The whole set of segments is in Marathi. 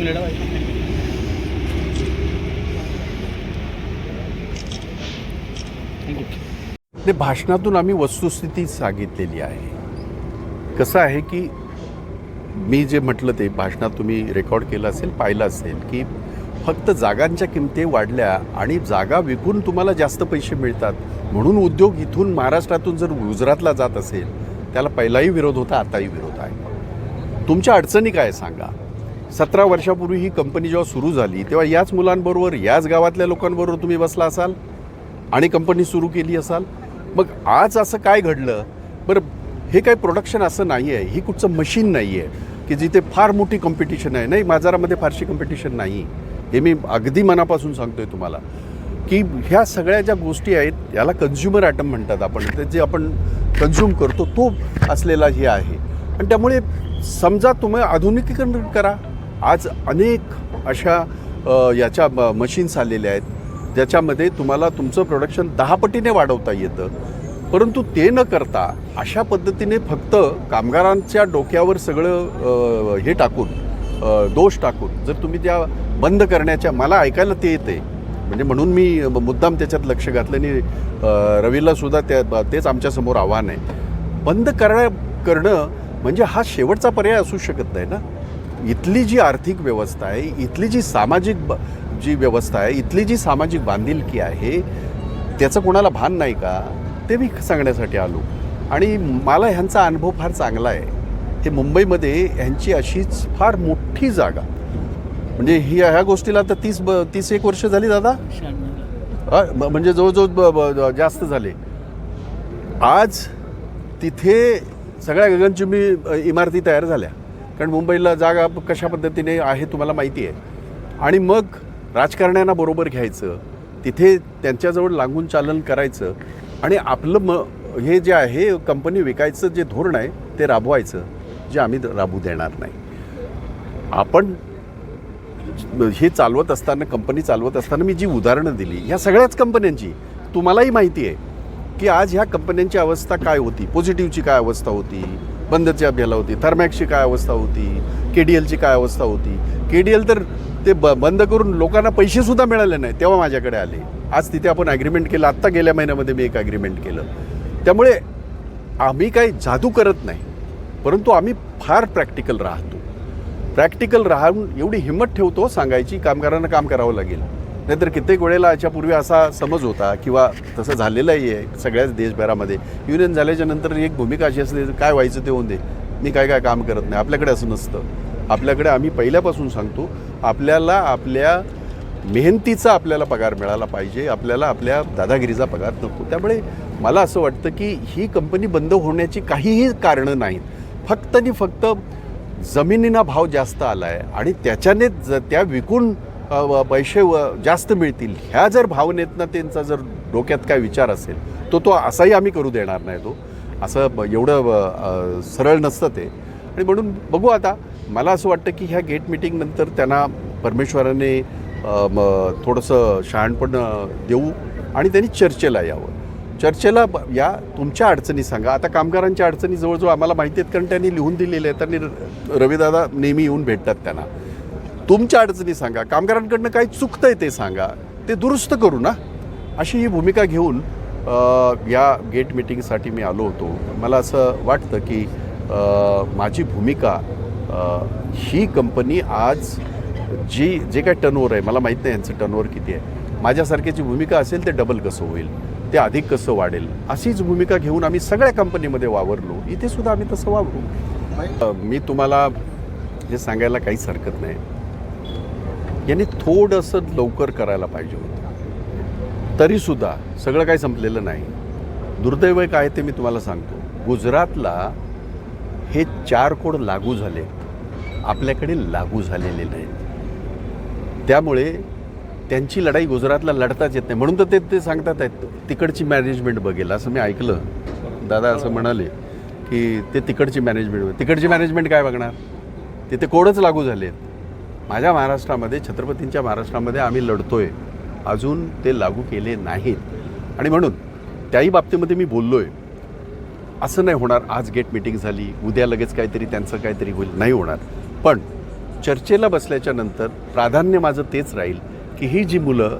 मिनिट भाई ते भाषणातून आम्ही वस्तुस्थिती सांगितलेली आहे. कसं आहे की मी जे म्हटलं ते भाषणात तुम्ही रेकॉर्ड केलं असेल पाहिलं असेल की फक्त जागांच्या किमती वाढल्या आणि जागा विकून तुम्हाला जास्त पैसे मिळतात. म्हणून उद्योग इथून महाराष्ट्रातून जर गुजरातला जात असेल त्याला पहिलाही विरोध होता आताही विरोध आहे. तुमच्या अडचणी काय सांगा. सतरा वर्षापूर्वी ही कंपनी जेव्हा सुरू झाली तेव्हा याच मुलांबरोबर याच गावातल्या लोकांबरोबर तुम्ही बसला असाल? आणि कंपनी सुरू केली असाल? मग आज असं काय घडलं? बरं हे काय प्रोडक्शन असं नाही आहे ही कुठचं मशीन नाही आहे की जिथे फार मोठी कॉम्पिटिशन आहे. नाही बाजारामध्ये फारशी कॉम्पिटिशन नाही. हे मी अगदी मनापासून सांगतोय तुम्हाला की ह्या सगळ्या ज्या गोष्टी आहेत याला कन्झ्युमर आयटम म्हणतात आपण. ते जे आपण कन्झ्युम करतो तो असलेला हे आहे. आणि त्यामुळे समजा तुम्ही आधुनिकीकरण करा. आज अनेक अशा याच्या याच्या मशीन्स आलेल्या आहेत. ज्याच्यामध्ये तुम्हाला तुमचं प्रोडक्शन दहा पटीने वाढवता येतं. परंतु ते न करता अशा पद्धतीने फक्त कामगारांच्या डोक्यावर सगळं हे टाकून दोष टाकून जर तुम्ही त्या बंद करण्याच्या मला ऐकायला ते येते म्हणजे म्हणून मी मुद्दाम त्याच्यात लक्ष घातलं आणि रवीलासुद्धा रवीला सुद्धा त्या तेच आमच्यासमोर आव्हान आहे. बंद करणं करणं म्हणजे हा शेवटचा पर्याय असू शकत नाही ना. इथली जी आर्थिक व्यवस्था आहे इथली जी सामाजिक ब- जी व्यवस्था आहे इथली जी सामाजिक बांधिलकी आहे त्याचं कोणाला भान नाही का? ते मी सांगण्यासाठी आलो. आणि मला ह्यांचा अनुभव फार चांगला आहे. हे मुंबईमध्ये ह्यांची अशीच फार मोठी जागा. म्हणजे ही ह्या गोष्टीला तर तीस ब तीस एक वर्ष झाली दादा? म्हणजे जवळजवळ ब- ब- जास्त झाले. आज तिथे सगळ्या गगनचुंबी इमारती तयार झाल्या. कारण मुंबईला जागा कशा पद्धतीने आहे तुम्हाला माहिती आहे. आणि मग राजकारण्यांना बरोबर घ्यायचं तिथे त्यांच्याजवळ लागून चालन करायचं आणि आपलं म हे जे आहे कंपनी विकायचं जे धोरण आहे ते राबवायचं जे आम्ही राबू देणार नाही. आपण हे चालवत असताना कंपनी चालवत असताना मी जी उदाहरणं दिली ह्या सगळ्याच कंपन्यांची तुम्हालाही माहिती आहे की आज ह्या कंपन्यांची अवस्था काय होती? पॉझिटिव्हची काय अवस्था होती? बंदची अभ्याला होती. थर्मॅक्सची काय अवस्था होती? के डी एलची काय अवस्था होती? के डी एल तर ते ब बंद करून लोकांना पैसेसुद्धा मिळाले नाही तेव्हा माझ्याकडे आले. आज तिथे आपण ॲग्रीमेंट केलं आत्ता गेल्या महिन्यामध्ये मी एक ॲग्रीमेंट केलं. त्यामुळे आम्ही काही जादू करत नाही परंतु आम्ही फार प्रॅक्टिकल राहतो. प्रॅक्टिकल राहून एवढी हिंमत ठेवतो सांगायची कामगारांना काम करावं लागेल. नाहीतर कित्येक वेळेला याच्यापूर्वी असा समज होता किंवा तसं झालेलंही आहे सगळ्याच देशभरामध्ये. युनियन झाल्याच्यानंतर एक भूमिका अशी असते काय व्हायचं ते होऊन दे. मी काय काय काम करत नाही. आपल्याकडे असं नसतं. आपल्याकडे आम्ही पहिल्यापासून सांगतो आपल्याला आपल्या मेहनतीचा आपल्याला पगार मिळाला पाहिजे आपल्याला आपल्या दादागिरीचा पगार नको. त्यामुळे मला असं वाटतं की ही कंपनी बंद होण्याची काहीही कारणं नाहीत. फक्त आणि फक्त जमिनीना भाव जास्त आला आहे आणि त्याच्याने ज त्या विकून पैसे व जास्त मिळतील. ह्या जर भावनेतनं त्यांचा जर डोक्यात काय विचार असेल तो तो असाही आम्ही करू देणार नाही तो. असं ब- एवढं सरळ नसतं ते. आणि म्हणून बघू आता. मला असं वाटतं की ह्या गेट मिटिंगनंतर त्यांना परमेश्वराने थोडंसं शहाणपण देऊ आणि त्यांनी चर्चेला यावं. चर्चेला ब- या तुमच्या अडचणी सांगा. आता कामगारांच्या अडचणी जवळजवळ आम्हाला माहिती आहेत कारण त्यांनी लिहून दिलेले आहेत. आणि र- रविदादा नेहमी येऊन भेटतात त्यांना. तुमच्या अडचणी सांगा. कामगारांकडनं काही चुकतंय ते सांगा. ते दुरुस्त करू ना. अशी ही भूमिका घेऊन या गेट मिटिंगसाठी मी आलो होतो. मला असं वाटतं की माझी भूमिका ही कंपनी आज जी जे काय टर्नओव्हर आहे मला माहीत नाही यांचं टर्नओव्हर किती आहे. माझ्यासारख्याची भूमिका असेल ते डबल कसं होईल? ते अधिक कसं वाढेल? अशीच भूमिका घेऊन आम्ही सगळ्या कंपनीमध्ये वावरलो. इथे सुद्धा आम्ही तसं वावरू. मी तुम्हाला हे सांगायला काहीच हरकत नाही. यांनी थोडंसं लवकर करायला पाहिजे होतं. तरीसुद्धा सगळं काही संपलेलं नाही. दुर्दैव काय ते मी तुम्हाला सांगतो. गुजरातला हे चार कोड लागू झाले. आपल्याकडे लागू झालेले नाहीत त्यामुळे त्यांची लढाई गुजरातला लढताच येत नाही. म्हणून तर ते ते सांगतात आहेत तिकडची मॅनेजमेंट बघेल. असं मी ऐकलं. दादा असं म्हणाले की ते तिकडची मॅनेजमेंट तिकडची मॅनेजमेंट काय बघणार? तिथे कोडच लागू झाले आहेत माझ्या महाराष्ट्रामध्ये छत्रपतींच्या महाराष्ट्रामध्ये आम्ही लढतोय. अजून ते लागू केले नाहीत. आणि म्हणून त्याही बाबतीमध्ये मी बोललो आहे असं नाही होणार आज गेट मिटिंग झाली उद्या लगेच काहीतरी त्यांचं काहीतरी होईल. नाही होणार. पण चर्चेला बसल्याच्या नंतर प्राधान्य माझं तेच राहील की ही जी मुलं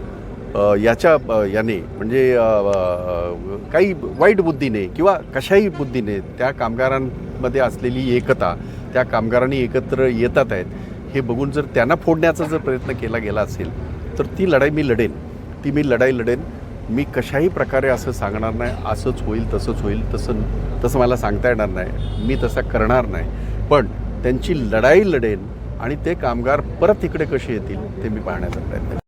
याच्या याने म्हणजे काही वाईट बुद्धीने किंवा कशाही बुद्धीने त्या कामगारांमध्ये असलेली एकता त्या कामगारांनी एकत्र येतात आहेत. हे बघून जर त्यांना फोडण्याचा जर प्रयत्न केला गेला असेल तर ती लढाई मी लढेन. ती मी लढाई लढेन. मी कशाही प्रकारे असं सांगणार नाही असंच होईल तसंच होईल तसं तसं मला सांगता येणार नाही. मी तसा करणार नाही. पण त्यांची लढाई लढेन आणि ते कामगार परत इकडे कसे येतील ते मी पाहण्याचा प्रयत्न करेन.